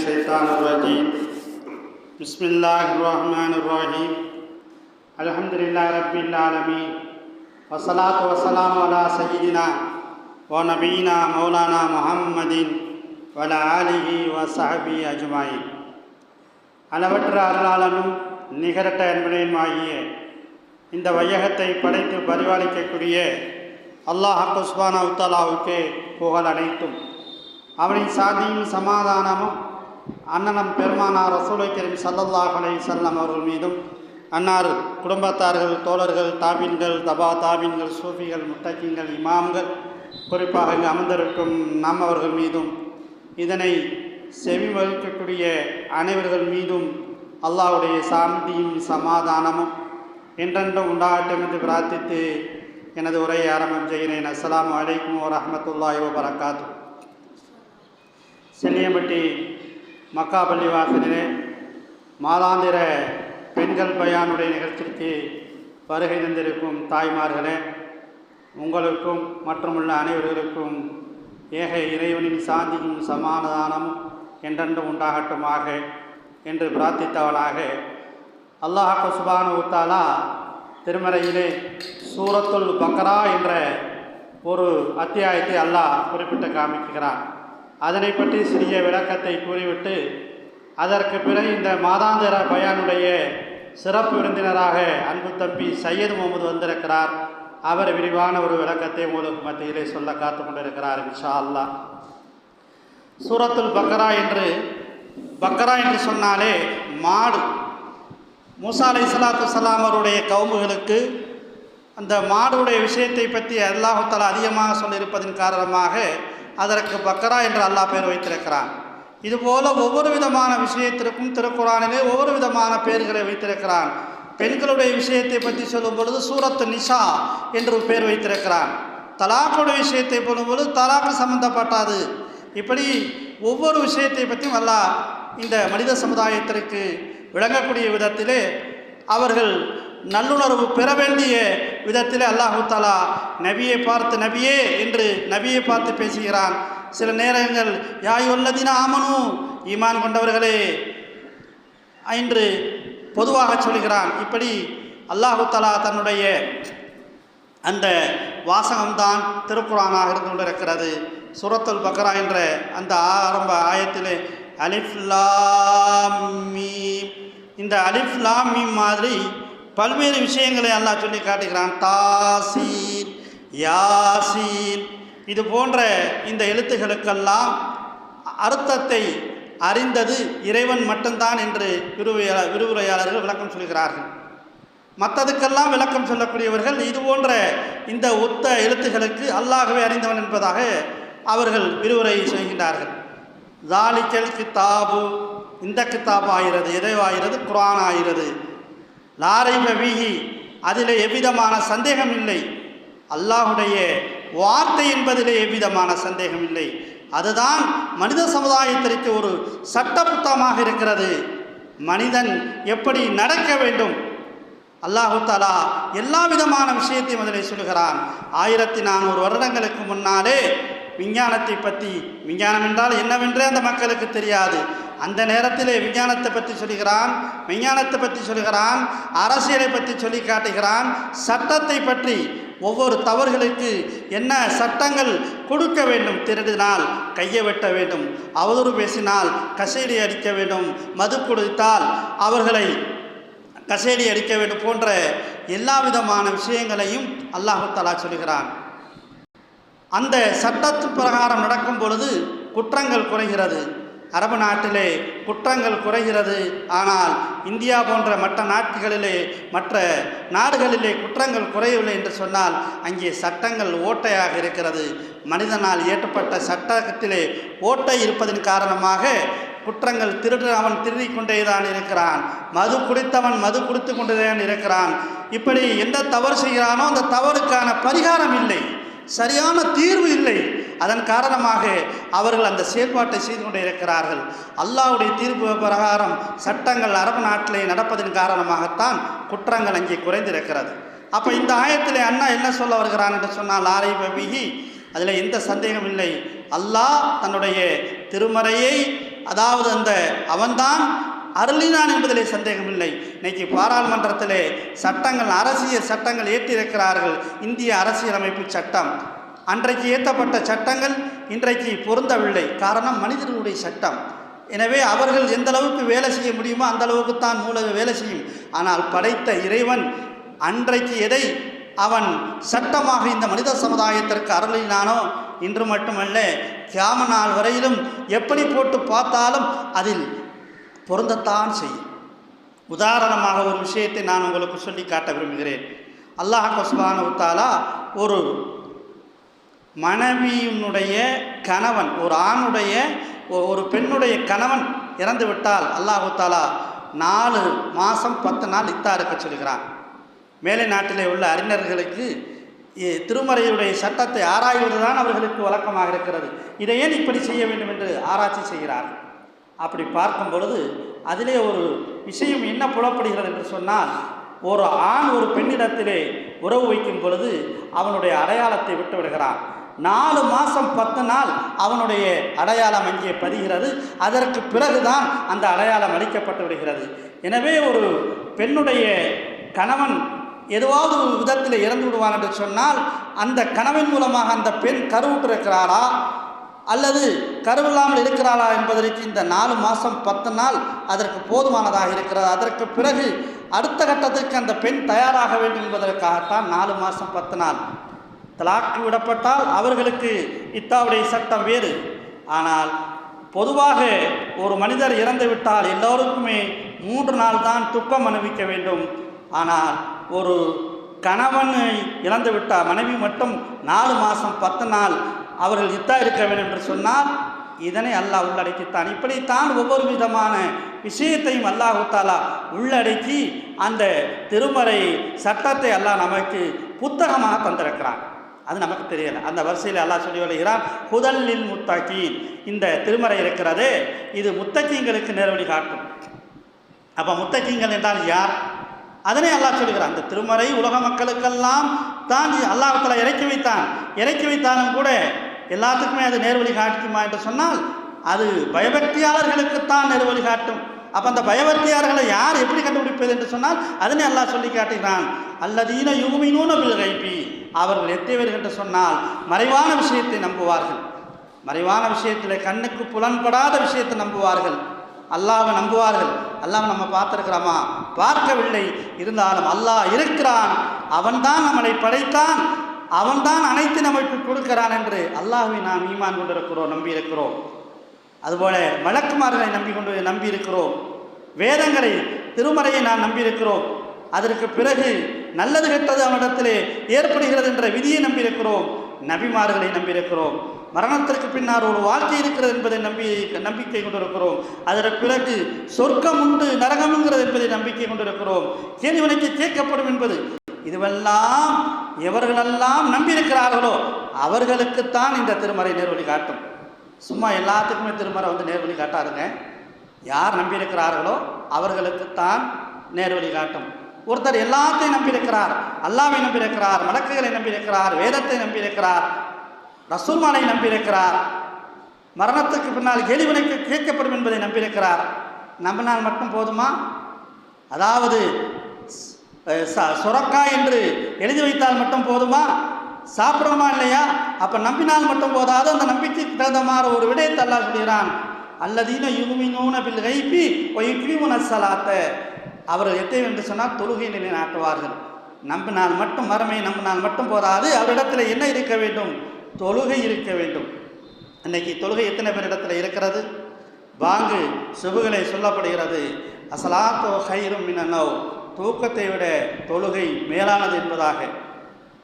शैतानरजीम बसमीम अलहमदिल्ला रबीआलमी वसलात वसलाम सईदना व नबीना मौलाना मोहम्मदिन வல ஆலிஹி வ சஹபி அஜ்மாயி அளவற்ற அருளாளனும் நிகரட்ட அன்பனையுமாகிய இந்த வையகத்தை படைத்து பரிபாலிக்கக்கூடிய அல்லாஹ் ஹக்குஸ்பானா உத்தாலாவுக்கு புகழ் அனைத்தும். அவரின் சாதியும் சமாதானமும் அண்ணனம் பெருமானார் ரசூலை கரீம் சல்லல்லாஹ் அலை செல்லம் அவர்கள் மீதும் அன்னார் குடும்பத்தார்கள் தோழர்கள் தாபின்கள் தபா தாபின்கள் சூஃபிகள் முத்தக்கிங்கள் இமாம்கள் குறிப்பாக இங்கு அமர்ந்திருக்கும் நாம் அவர்கள் மீதும் இதனை செவி வகிக்கக்கூடிய அனைவர்கள் மீதும் அல்லாஹ்வுடைய சாந்தியும் சமாதானமும் என்றென்றும் உண்டாகட்டும் என்று பிரார்த்தித்து எனது உரையை ஆரம்பம் செய்கிறேன். அஸ்லாம் வலைக்கம் வரமத்துல்லாய் வபரகாத்து சென்னியம்பட்டி மக்கா பள்ளி வாசலிலே மாதாந்திர பெண்கள் பயானுடைய நிகழ்ச்சிக்கு வருகை தந்திருக்கும் தாய்மார்களே உங்களுக்கும் மற்றுமுள்ள அனைவர்களுக்கும் ஏக இறைவனின் சாந்தியும் சமாதானமும் என்றென்றும் உண்டாகட்டுமாக என்று பிரார்த்தித்தவளாக அல்லாஹ் சுபான உத்தாலா திருமறையிலே சூரத்துல் பக்கரா என்ற ஒரு அத்தியாயத்தை அல்லாஹ் குறிப்பிட்டு காமிக்கிறான். அதனை பற்றி சிறிய விளக்கத்தை கூறிவிட்டு அதற்கு பிறகு இந்த மாதாந்திர பயானுடைய சிறப்பு விருந்தினராக அன்பு தம்பி சையது முகமது வந்திருக்கிறார். அவர் விரிவான ஒரு விளக்கத்தை உங்களுக்கு மத்தியிலே சொல்ல காத்து கொண்டிருக்கிறார் இன்ஷா அல்லாஹ் சூரத்துல் பக்ரா என்று பக்ரா என்று சொன்னாலே மாடு. மூசா அலை சலாத்து சலாம் அவருடைய கவுமுகளுக்கு அந்த மாடுடைய விஷயத்தை பற்றி அல்லாஹால அதிகமாக சொல்லியிருப்பதன் காரணமாக அதற்கு பக்கரா என்று அல்லாஹ் பேர் வைத்திருக்கிறான். இதுபோல ஒவ்வொரு விதமான விஷயத்திற்கும் திருக்குறானிலே ஒவ்வொரு விதமான பெயர்களை வைத்திருக்கிறான். பெண்களுடைய விஷயத்தை பற்றி சொல்லும் பொழுது சூரத்து நிஷா என்று ஒரு வைத்திருக்கிறான். தலாக்குடைய விஷயத்தை சொல்லும் பொழுது தலாக்கு சம்பந்தப்பட்டாது. இப்படி ஒவ்வொரு விஷயத்தை பற்றியும் அல்லாஹ் இந்த மனித சமுதாயத்திற்கு விளங்கக்கூடிய விதத்திலே அவர்கள் நல்லுணர்வு பெற வேண்டிய விதத்தில் அல்லாஹு தாலா நபியை பார்த்து நபியே என்று நபியை பார்த்து பேசுகிறான். சில நேரங்கள் யாயுள்ளதின ஆமனு ஈமான் கொண்டவர்களே என்று பொதுவாக சொல்கிறான். இப்படி அல்லாஹு தலா தன்னுடைய அந்த வாசகம்தான் திருக்குறானாக இருந்து கொண்டிருக்கிறது. சுரத்துல் பக்ரா என்ற அந்த ஆரம்ப ஆயத்திலே அலிஃப்லாமி இந்த அலிஃப்லாமீம் மாதிரி பல்வேறு விஷயங்களை அல்லாஹ் சொல்லி காட்டுகிறான். தாசீர் யாசீர் இது போன்ற இந்த எழுத்துகளுக்கெல்லாம் அர்த்தத்தை அறிந்தது இறைவன் மட்டும்தான் என்று விரிவுரையாளர் விரிவுரையாளர்கள் விளக்கம் சொல்கிறார்கள். மற்றதுக்கெல்லாம் விளக்கம் சொல்லக்கூடியவர்கள் இது போன்ற இந்த ஒத்த எழுத்துகளுக்கு அல்லாகவே அறிந்தவன் என்பதாக அவர்கள் விரிவுரை செய்கின்றார்கள். ஜாலிக்கல் கித்தாபு இந்த கித்தாப் ஆகிறது எதைவாகிறது குரான் ஆகிறது. லாரைப வீகி அதில் எவ்விதமான சந்தேகம் இல்லை அல்லாஹுடைய வார்த்தை என்பதிலே எவ்விதமான சந்தேகம் இல்லை அதுதான் மனித சமுதாயத்திற்கு ஒரு சட்ட புத்தகமாக இருக்கிறது. மனிதன் எப்படி நடக்க வேண்டும்? அல்லாஹு தாலா எல்லா விதமான விஷயத்தையும் அதில் சொல்கிறான் ஆயிரத்தி நானூறு வருடங்களுக்கு முன்னாலே விஞ்ஞானத்தை பற்றி விஞ்ஞானம் என்றால் என்னவென்றே அந்த மக்களுக்கு தெரியாது. அந்த நேரத்திலே விஞ்ஞானத்தை பற்றி சொல்கிறான் விஞ்ஞானத்தை பற்றி சொல்கிறான் அரசியலை பற்றி சொல்லி காட்டுகிறான். சட்டத்தை பற்றி ஒவ்வொரு தவறுகளுக்கு என்ன சட்டங்கள் கொடுக்க வேண்டும் திருடினால் கையை வெட்ட வேண்டும் அவதூறு பேசினால் கசேடி அடிக்க வேண்டும் மது கொடுத்தால் அவர்களை கசேடி அடிக்க வேண்டும் போன்ற எல்லா விதமான விஷயங்களையும் அல்லாஹு தலா சொல்கிறான் அந்த சட்டத்து பிரகாரம் நடக்கும் பொழுது குற்றங்கள் குறைகிறது. அரபு நாட்டிலே குற்றங்கள் குறைகிறது. ஆனால் இந்தியா போன்ற மற்ற நாட்களிலே மற்ற நாடுகளிலே குற்றங்கள் குறையவில்லை என்று சொன்னால் அங்கே சட்டங்கள் ஓட்டையாக இருக்கிறது. மனிதனால் ஏற்றப்பட்ட சட்டத்திலே ஓட்டை இருப்பதன் காரணமாக குற்றங்கள் திருடு அவன் திருடி கொண்டே தான் இருக்கிறான். மது குடித்தவன் மது குடித்து கொண்டே தான் இருக்கிறான். இப்படி எந்த தவறு செய்கிறானோ அந்த தவறுக்கான பரிகாரம் இல்லை. சரியான தீர்வு இல்லை. அதன் காரணமாக அவர்கள் அந்த செயல்பாட்டை செய்து கொண்டே இருக்கிறார்கள். அல்லாஹ்வுடைய தீர்ப்பு பிரகாரம் சட்டங்கள் அரபு நாட்டிலே நடப்பதன் காரணமாகத்தான் குற்றங்கள் அங்கே குறைந்திருக்கிறது. அப்போ இந்த ஆயத்திலே அண்ணா என்ன சொல்ல வருகிறான் என்று சொன்னால் ஆரை பபிகி அதில் எந்த சந்தேகம் இல்லை. அல்லாஹ் தன்னுடைய திருமறையை அதாவது அந்த அவன்தான் அருளினான் என்பதிலே சந்தேகமில்லை. இன்னைக்கு பாராளுமன்றத்திலே சட்டங்கள் அரசியல் சட்டங்கள் ஏற்றிருக்கிறார்கள். இந்திய அரசியலமைப்பு சட்டம். அன்றைக்கு ஏற்றப்பட்ட சட்டங்கள் இன்றைக்கு பொருந்தவில்லை. காரணம் மனிதர்களுடைய சட்டம். எனவே அவர்கள் எந்த அளவுக்கு வேலை செய்ய முடியுமோ அந்த அளவுக்கு தான் மூல வேலை செய்யும். ஆனால் படைத்த இறைவன் அன்றைக்கு எதை அவன் சட்டமாக இந்த மனித சமுதாயத்திற்கு அருளினானோ இன்று மட்டுமல்ல கியாம நாள் வரையிலும் எப்படி போட்டு பார்த்தாலும் அதில் பொருந்தத்தான் செய்யும். உதாரணமாக ஒரு விஷயத்தை நான் உங்களுக்கு சொல்லி காட்ட விரும்புகிறேன். அல்லாஹ் சுபான உத்தாலா ஒரு மனைவியினுடைய கணவன் ஒரு ஆணுடைய ஒரு பெண்ணுடைய கணவன் இறந்து விட்டால் அல்லாஹு தாலா நாலு மாதம் பத்து நாள் இத்தா இருக்க சொல்கிறான் மேலை நாட்டிலே உள்ள அறிஞர்களுக்கு திருமறையுடைய சட்டத்தை ஆராய்வதுதான் அவர்களுக்கு வழக்கமாக இருக்கிறது. இதை ஏன் இப்படி செய்ய வேண்டும் என்று ஆராய்ச்சி செய்கிறார்கள்? அப்படி பார்க்கும் பொழுது அதிலே ஒரு விஷயம் என்ன புலப்படுகிறது என்று சொன்னால் ஒரு ஆண் ஒரு பெண்ணிடத்திலே உறவு வைக்கும் பொழுது அவனுடைய அடையாளத்தை விட்டு விடுகிறான். நாலு மாதம் பத்து நாள் அவனுடைய அடையாளம் அங்கே பதிகிறது. அதற்கு பிறகுதான் அந்த அடையாளம் அளிக்கப்பட்டு விடுகிறது. எனவே ஒரு பெண்ணுடைய கணவன் எதுவாவது ஒரு விதத்தில் இறந்து விடுவான் என்று சொன்னால் அந்த கணவன் மூலமாக அந்த பெண் கருவுற்றிருக்கிறாரா அல்லது கருவில்லாமல் இருக்கிறாளா என்பதற்கு இந்த நாலு மாதம் பத்து நாள் அதற்கு போதுமானதாக இருக்கிறது. அதற்கு பிறகு அடுத்த கட்டத்துக்கு அந்த பெண் தயாராக வேண்டும் என்பதற்காகத்தான் நாலு மாதம் பத்து நாள். தலாக்கு விடப்பட்டால் அவர்களுக்கு இத்தாவுடைய சட்டம் வேறு. ஆனால் பொதுவாக ஒரு மனிதர் இறந்து விட்டால் எல்லோருக்குமே மூன்று நாள் தான் துக்கம் அனுபவிக்க வேண்டும். ஆனால் ஒரு கணவனை இழந்துவிட்டால் மனைவி மட்டும் நாலு மாதம் பத்து நாள் அவர்கள் இத்தா இருக்க வேண்டும் என்று சொன்னால் இதனை அல்லாஹ் உள்ளடக்கித்தான். இப்படித்தான் ஒவ்வொரு விதமான விஷயத்தையும் அல்லாஹாலா உள்ளடக்கி அந்த திருமறை சட்டத்தை அல்லாஹ் நமக்கு புத்தகமாக தந்திருக்கிறான். அது நமக்கு தெரியல. அந்த வரிசையில் அல்லாஹ் சொல்லி வருகிறான் புதல்லில் முத்தகீன். இந்த திருமறை இருக்கிறது இது முத்தகீங்களுக்கு நேர்வழி காட்டும். அப்போ முத்தகீங்கள் என்றால் யார்? அதனை அல்லாஹ் சொல்கிறான் அந்த திருமறை உலக மக்களுக்கெல்லாம் தான் அல்லாஹத்தில் இறக்கி வைத்தான். இறக்கி வைத்தாலும் கூட எல்லாத்துக்குமே அது நேர்வழி காட்டுமா என்று சொன்னால் அது பயபக்தியாளர்களுக்குத்தான் நேர்வழி காட்டும். அப்போ அந்த பயபக்தியாளர்களை யார் எப்படி கண்டுபிடிப்பது என்று சொன்னால் அதனை அல்லாஹ் சொல்லி காட்டுகிறான். அல்லதீன யூமினூன பில் கைப்பி அவர்கள் எத்தியவர்கள் என்று சொன்னால் மறைவான விஷயத்தை நம்புவார்கள். மறைவான விஷயத்தில் கண்ணுக்கு புலன்படாத விஷயத்தை நம்புவார்கள். அல்லாவை நம்புவார்கள். அல்லாஹ் நம்ம பார்த்துருக்கிறோமா? பார்க்கவில்லை. இருந்தாலும் அல்லாஹ் இருக்கிறான். அவன்தான் நம்மளை படைத்தான். அவன்தான் அனைத்து நமக்கு கொடுக்கிறான் என்று அல்லாஹுவை நாம் ஈமான் கொண்டிருக்கிறோம் நம்பி இருக்கிறோம் அதுபோல மலக்குமார்களை நம்பி கொண்டு நம்பி இருக்கிறோம் வேதங்களை திருமறையை நாம் நம்பியிருக்கிறோம். அதற்கு பிறகு நல்லது கெட்டது அவனிடத்திலே ஏற்படுகிறது என்ற விதியை நம்பியிருக்கிறோம். நபிமார்களை நம்பியிருக்கிறோம். மரணத்திற்கு பின்னால் ஒரு வாழ்க்கை இருக்கிறது என்பதை நம்பி நம்பிக்கை கொண்டிருக்கிறோம். அதற்கு பிறகு சொர்க்கம் உண்டு நரகம்ங்கிறது என்பதை நம்பிக்கை கொண்டிருக்கிறோம். கேள்விவனைக்கு கேட்கப்படும் என்பது இதுவெல்லாம் எவர்களெல்லாம் நம்பியிருக்கிறார்களோ அவர்களுக்குத்தான் இந்த திருமறை நேர்வழி காட்டும். சும்மா எல்லாத்துக்குமே திருமறை வந்து நேர்வழி காட்டாருங்க யார் நம்பியிருக்கிறார்களோ அவர்களுக்குத்தான் நேர்வழி காட்டும். ஒருத்தர் எல்லாத்தையும் நம்பியிருக்கிறார் அல்லாவை நம்பியிருக்கிறார் மலக்குகளை நம்பியிருக்கிறார் வேதத்தை நம்பியிருக்கிறார் ரசூல்மானை நம்பியிருக்கிறார் மரணத்துக்கு பின்னால் கேள்வினைக்கு கேட்கப்படும் என்பதை நம்பியிருக்கிறார். நம்பினால் மட்டும் போதுமா? அதாவது அஹ், ச- என்று எழுதி வைத்தால் மட்டும் போதுமா? சாப்பிடணுமா இல்லையா? அப்போ நம்பினால் மட்டும் போதாது. அந்த நம்பிக்கைக்கு தகுந்த மாதிரி ஒரு விடயத்தை அல்லா சொல்கிறான் அல்லதீன யுமினூன பில் கைப்பி ஒய்யுன சலாத்த அவர்கள் எத்தை என்று சொன்னால் தொழுகை நிலைநாட்டுவார்கள் நம்பினால் மட்டும் மறுமை நம்பினால் மட்டும் போதாது. அவரிடத்தில் என்ன இருக்க வேண்டும்? தொழுகை இருக்க வேண்டும். இன்னைக்கு தொழுகை எத்தனை பேர் இடத்துல இருக்கிறது? வாங்கு சுபுகளை சொல்லப்படுகிறது. அசலாத்தோ ஹைரும் மினோ தூக்கத்தை விட தொழுகை மேலானது என்பதாக.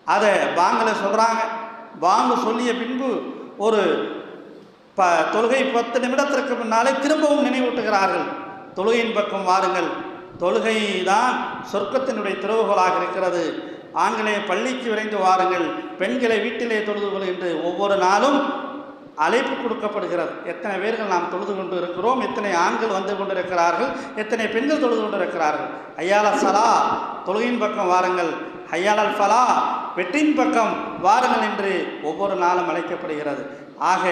அதை பாங்கில் சொல்கிறாங்க பாங்கு சொல்லிய பின்பு ஒரு ப தொழுகை பத்து நிமிடத்திற்கு முன்னாலே திரும்பவும் நினைவூட்டுகிறார்கள். தொழுகையின் பக்கம் வாருங்கள். தொழுகை தான் சொர்க்கத்தினுடைய திறவுகோலாக இருக்கிறது. ஆண்களை பள்ளிக்கு விரைந்து வாருங்கள். பெண்களை வீட்டிலே தொழுது என்று ஒவ்வொரு நாளும் அழைப்பு கொடுக்கப்படுகிறது. எத்தனை பேர்கள் நாம் தொழுது கொண்டு இருக்கிறோம் எத்தனை ஆண்கள் வந்து கொண்டிருக்கிறார்கள் எத்தனை பெண்கள் தொழுது கொண்டிருக்கிறார்கள். ஐயால சலா தொழுகையின் பக்கம் வாருங்கள். ஹையாலல் ஃபலா வெற்றியின் பக்கம் வாருங்கள் என்று ஒவ்வொரு நாளும் அழைக்கப்படுகிறது. ஆக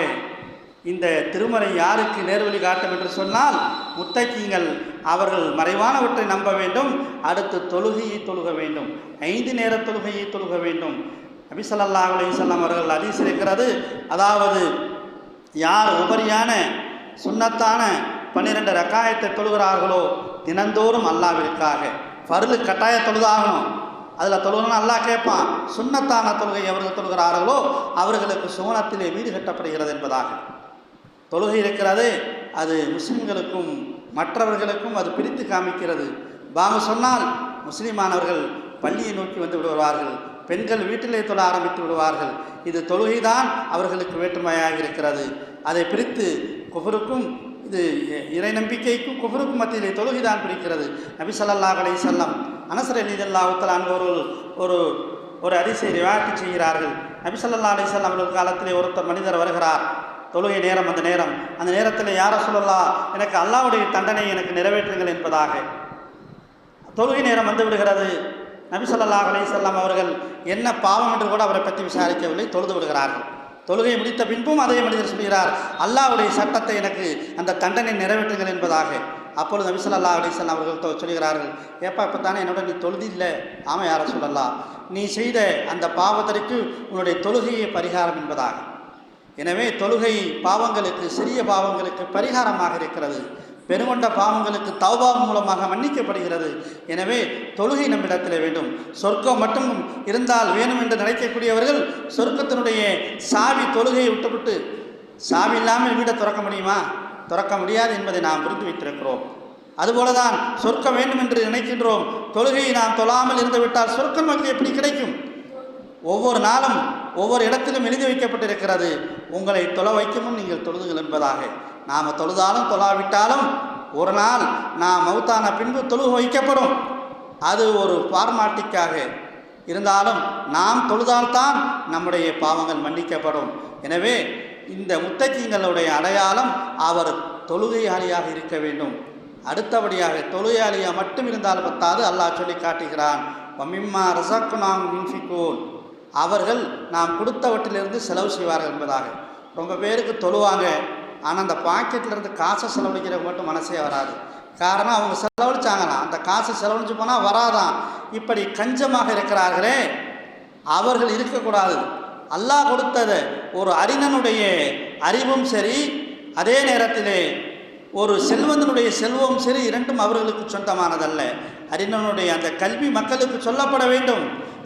இந்த திருமறை யாருக்கு நேர்வழி காட்டும் என்று சொன்னால் முத்தக்கிங்கள் அவர்கள் மறைவானவற்றை நம்ப வேண்டும். அடுத்து தொழுகையை தொழுக வேண்டும். ஐந்து நேர தொழுகையை தொழுக வேண்டும். நபி ஸல்லல்லாஹு அவர்கள் ஹதீஸ் அதாவது யார் உபரியான சுன்னத்தான பன்னிரெண்டு ரக்காயத்தை தொழுகிறார்களோ தினந்தோறும் அல்லாவிற்காக பருளு கட்டாய தொழுதாகணும். அதில் தொழுகணும்னு அல்லாஹ் கேட்பான். சுன்னத்தான தொழுகை எவர்கள் தொழுகிறார்களோ அவர்களுக்கு சுவனத்திலே வீடு கட்டப்படுகிறது என்பதாக. தொழுகை இருக்கிறது அது முஸ்லிம்களுக்கும் மற்றவர்களுக்கும் அது பிரித்து காமிக்கிறது. பாங்க சொன்னால் முஸ்லிமானவர்கள் பள்ளியை நோக்கி வந்து விடுவார்கள். பெண்கள் வீட்டிலே தொழ ஆரம்பித்து விடுவார்கள். இது தொழுகைதான் அவர்களுக்கு வேற்றுமையாக இருக்கிறது அதை பிரித்து குஃபருக்கும் இது இறை நம்பிக்கைக்கும் குஃபருக்கும் மத்தியிலே தொழுகைதான் பிரிக்கிறது. நபி ஸல்லல்லாஹு அலைஹி வஸல்லம் அனசர் அலிதல்லாஹுத்தலான் ஒரு ஒரு ஒரு அரிசியை ரிவாட்டி செய்கிறார்கள். நபி ஸல்லல்லாஹு அலி வஸல்லம் அவர்கள் காலத்திலே ஒருத்தர் மனிதர் வருகிறார். தொழுகை நேரம் அந்த நேரம். அந்த நேரத்தில் யார சொல்லலா எனக்கு அல்லாவுடைய தண்டனை எனக்கு நிறைவேற்றுங்கள் என்பதாக. தொழுகை நேரம் வந்து விடுகிறது. நபி ஸல்லல்லாஹு அவர்கள் என்ன பாவம் என்று கூட அவரை பற்றி விசாரிக்கவில்லை தொழுது விடுகிறார்கள். தொழுகை முடித்த பின்பும் அதே மனிதர் சொல்கிறார் அல்லாவுடைய சட்டத்தை எனக்கு அந்த தண்டனை நிறைவேற்றுங்கள் என்பதாக. அப்பொழுது நபிசல்லா அலிசல்லாம் அவர்கள் தொ- சொல்கிறார்கள் ஏப்பா இப்போ தானே என்னோட நீ தொழுதி இல்லை? ஆமாம் யார சொல்லலாம் நீ செய்த அந்த பாவத்திற்கு உன்னுடைய தொழுகையே பரிகாரம் என்பதாக. எனவே தொழுகை பாவங்களுக்கு சிறிய பாவங்களுக்கு பரிகாரமாக இருக்கிறது. பெருங்கொண்ட பாவங்களுக்கு தௌபா மூலமாக மன்னிக்கப்படுகிறது. எனவே தொழுகை நம்மிடத்தில் வேண்டும். சொர்க்கம் மட்டும் இருந்தால் வேணும் என்று நினைக்கக்கூடியவர்கள் சொர்க்கத்தினுடைய சாவி தொழுகையை விட்டுவிட்டு சாவி இல்லாமல் வீடை திறக்க முடியுமா? திறக்க முடியாது என்பதை நாம் புரிந்து வைத்திருக்கிறோம். அதுபோலதான் சொர்க்கம் வேண்டும் என்று நினைக்கின்றோம். தொழுகையை நாம் தொழாமல் இருந்துவிட்டால் சொர்க்கம் நமக்கு எப்படி கிடைக்கும்? ஒவ்வொரு நாளும் ஒவ்வொரு இடத்திலும் எழுதி வைக்கப்பட்டிருக்கிறது. உங்களை தொலை வைக்கவும் நீங்கள் தொழுதுங்கள் என்பதாக. நாம் தொழுதாலும் தொழாவிட்டாலும் ஒரு நாள் நாம் மவுத்தான பின்பு தொழுக வைக்கப்படும். அது ஒரு ஃபார்மாட்டிக்காக இருந்தாலும் நாம் தொழுதால்தான் நம்முடைய பாவங்கள் மன்னிக்கப்படும். எனவே இந்த முத்தக்கிங்களுடைய அடையாளம் அவர் தொழுகையாளியாக இருக்க வேண்டும். அடுத்தபடியாக தொழுகையாளியாக மட்டும் இருந்தால் பத்தாது அல்லாஹ் சொல்லி காட்டுகிறான் மம்மிம்மா ரசக்கு நாம் மின்ஃபிகோன் அவர்கள் நாம் கொடுத்தவற்றிலிருந்து செலவு செய்வார்கள் என்பதாக. ரொம்ப பேருக்கு தொழுவாங்க ஆனால் அந்த பாக்கெட்டில் இருந்து காசை செலவழிக்கிறவங்க மட்டும் மனசே வராது. காரணம் அவங்க செலவழிச்சாங்களாம் அந்த காசை செலவழிச்சு போனால் வராதான் இப்படி கஞ்சமாக இருக்கிறார்களே அவர்கள் இருக்கக்கூடாது. அல்லாஹ் கொடுத்தது ஒரு அறிஞனுடைய அறிவும் சரி அதே நேரத்திலே ஒரு செல்வந்தனுடைய செல்வம் சரி இரண்டும் அவர்களுக்கு சொந்தமானதல்ல. அறிஞனுடைய அந்த கல்வி மக்களுக்கு சொல்லப்பட வேண்டும்.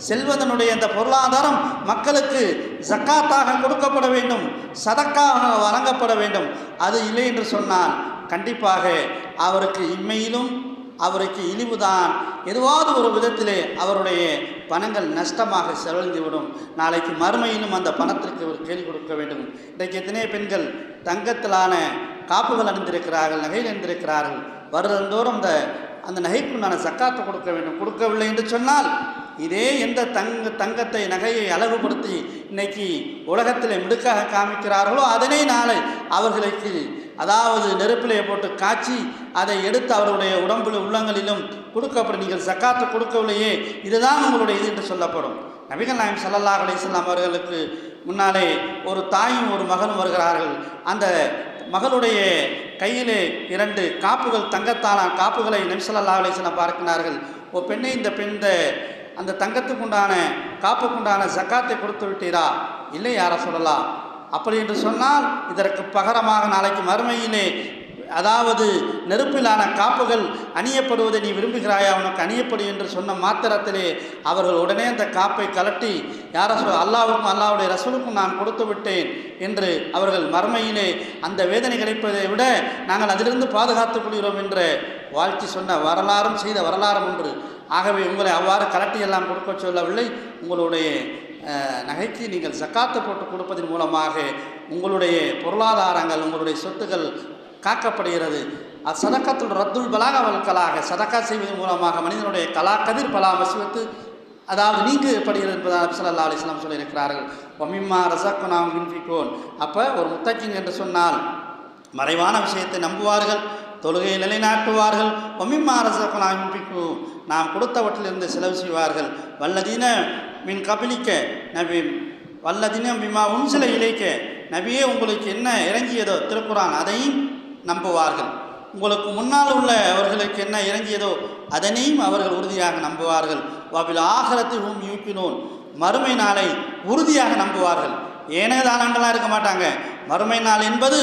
செல்வதனுடைய அந்த பொருளாதாரம் மக்களுக்கு ஜக்காத்தாக கொடுக்கப்பட வேண்டும். சதக்காக வழங்கப்பட வேண்டும். அது இல்லை என்று சொன்னால் கண்டிப்பாக அவருக்கு இம்மையிலும் அவருக்கு இழிவுதான். எதுவாவது ஒரு விதத்திலே அவருடைய பணங்கள் நஷ்டமாக செலவழிந்துவிடும். நாளைக்கு மறுமையிலும் அந்த பணத்திற்கு ஒரு கேள்வி கொடுக்க வேண்டும். இன்றைக்கு எத்தனை பெண்கள் தங்கத்திலான காப்புகள் அணிந்திருக்கிறார்கள் நகையில் அணிந்திருக்கிறார்கள். வருடந்தோறும் அந்த அந்த நகைக்குண்டான சக்காத்தை கொடுக்க வேண்டும். கொடுக்கவில்லை என்று சொன்னால் இதே எந்த தங்க தங்கத்தை நகையை அழகுபடுத்தி இன்னைக்கு உலகத்தில் மிடுக்காக காமிக்கிறார்களோ அதனை நாளை அவர்களுக்கு அதாவது நெருப்பிலே போட்டு காய்ச்சி அதை எடுத்து அவருடைய உடம்பில் உள்ளங்களிலும் கொடுக்கப்படும். நீங்கள் சக்காத்து கொடுக்கவில்லையே இதுதான் உங்களுடைய இது என்று சொல்லப்படும். நபிகள் நாயம் சல்லல்லாஹ் அலிஸ்லாம் அவர்களுக்கு முன்னாலே ஒரு தாயும் ஒரு மகனும் வருகிறார்கள். அந்த மகளுடைய கையிலே இரண்டு காப்புகள் தங்கத்தான காப்புகளை நபி ஸல்லல்லாஹு பார்க்கிறார்கள் ஓ பெண்ணை இந்த பெண் இந்த அந்த தங்கத்துக்குண்டான காப்புக்குண்டான ஜக்காத்தை கொடுத்து விட்டீரா? இல்லை யாரை சொல்லலாம் அப்படி என்று சொன்னால் இதற்கு பகரமாக நாளைக்கு மறுமையிலே அதாவது நெருப்பிலான காப்புகள் அணியப்படுவதை நீ விரும்புகிறாயா? உனக்கு அணியப்படும் என்று சொன்ன மாத்திரத்திலே அவர்கள் உடனே அந்த காப்பை கலட்டி யார சொல் அல்லாவுக்கும் அல்லாவுடைய ரசூலுக்கும் நான் கொடுத்து விட்டேன் என்று அவர்கள் மறுமையிலே அந்த வேதனை கிடைப்பதை விட நாங்கள் அதிலிருந்து பாதுகாத்துக் கொள்கிறோம் என்று வாழ்த்தி சொன்ன வரலாறும் செய்த வரலாறும் ஒன்று. ஆகவே உங்களை அவ்வாறு கலட்டி எல்லாம் கொடுக்க சொல்லவில்லை. உங்களுடைய நகைக்கு நீங்கள் சக்காத்து போட்டு கொடுப்பதன் மூலமாக உங்களுடைய பொருளாதாரங்கள் உங்களுடைய சொத்துக்கள் காக்கப்படுகிறது. அது சதக்கத்துள் ரத்துல் பலாக வல்கலாக சதக்கா செய்வதன் மூலமாக மனிதனுடைய கலா கதிர் பலா வசிவத்து அதாவது நீங்கப்படுகிறது என்பதாக நபி அலிஸ்லாம் சொல்லியிருக்கிறார்கள். ஒமிம்மா ரசக்கு நாம் அப்போ ஒரு முத்தக்கிங் என்று சொன்னால் மறைவான விஷயத்தை நம்புவார்கள் தொழுகையை நிலைநாட்டுவார்கள். ஒமிம்மா ரசக்கு நாம் வின்பிக்கும் நாம் கொடுத்தவற்றிலிருந்து செலவு செய்வார்கள். வல்லதீன மின் கபிலிக்க நபி வல்லதீன பிமா உன்சில இலைக்க நபியே உங்களுக்கு என்ன இறங்கியதோ திருக்குறான் அதையும் நம்புவார்கள். உங்களுக்கு முன்னால் உள்ள அவர்களுக்கு என்ன இறங்கியதோ அதனையும் அவர்கள் உறுதியாக நம்புவார்கள். வாபில் ஆகலத்தில் ஹூம் யூப்பினோன் மறுமை நாளை உறுதியாக நம்புவார்கள். ஏனேதானங்களாக இருக்க மாட்டாங்க. மறுமை நாள் என்பது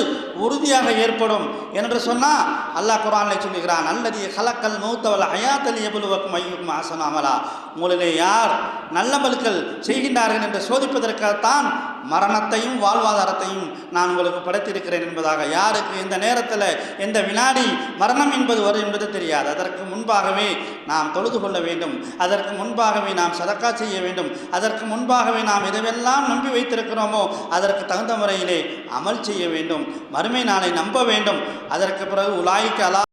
உறுதியாக ஏற்படும் என்று சொன்னால் அல்லாஹ் குரானில் சொல்லுகிறான் அல்லது ஹலக்கல் மூத்தவல் ஹயாத்தல் எபுலுவக்கும் ஐயுக்கும் ஆசனாமலா உங்களிலே யார் நல்லமல்கள் செய்கின்றார்கள் என்று சோதிப்பதற்காகத்தான் மரணத்தையும் வாழ்வாதாரத்தையும் நான் உங்களுக்கு படைத்திருக்கிறேன் என்பதாக யாருக்கு எந்த நேரத்தில் எந்த வினாடி மரணம் என்பது வரும் என்பது தெரியாது. அதற்கு முன்பாகவே நாம் தொழுது கொள்ள வேண்டும். அதற்கு முன்பாகவே நாம் சதக்கா செய்ய வேண்டும். அதற்கு முன்பாகவே நாம் எதுவெல்லாம் நம்பி வைத்திருக்கிறோமோ அதற்கு தகுந்த முறையிலே அமல் செய்ய வேண்டும். மறுமை நாளை நம்ப வேண்டும். அதற்கு பிறகு உலாய்க்கு அலா